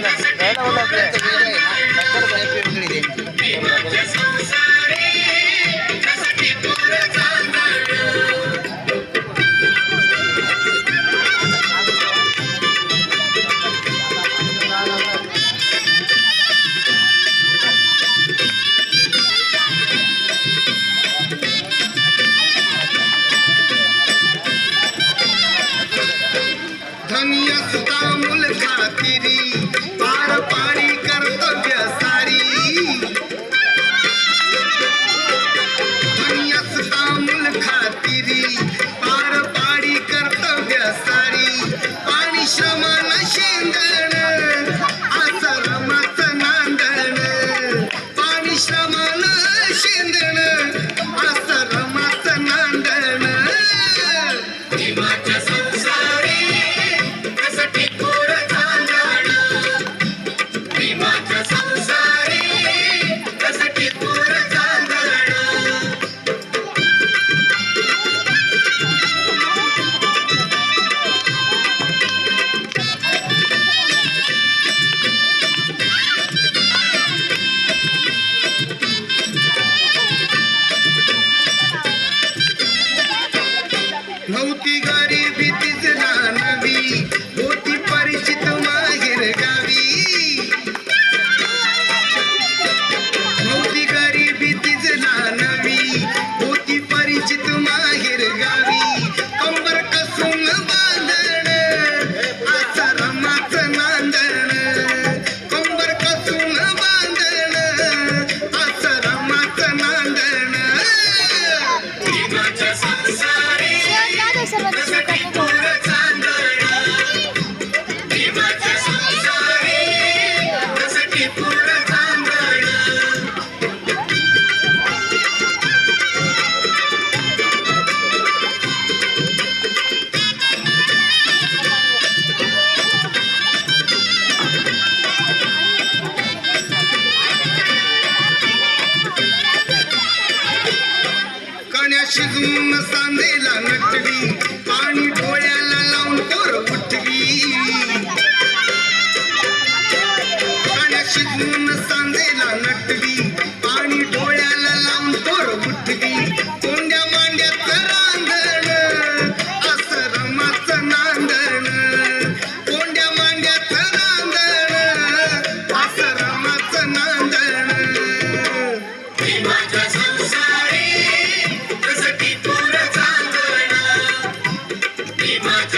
नाही ಮನ ಸಿಂಧನ भीतीच ना नवी होती परिचित शगम सांदेला नटवी. पाणी डोळ्याला लावून तोर उठवी.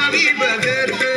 ஆவி பகர்ந்து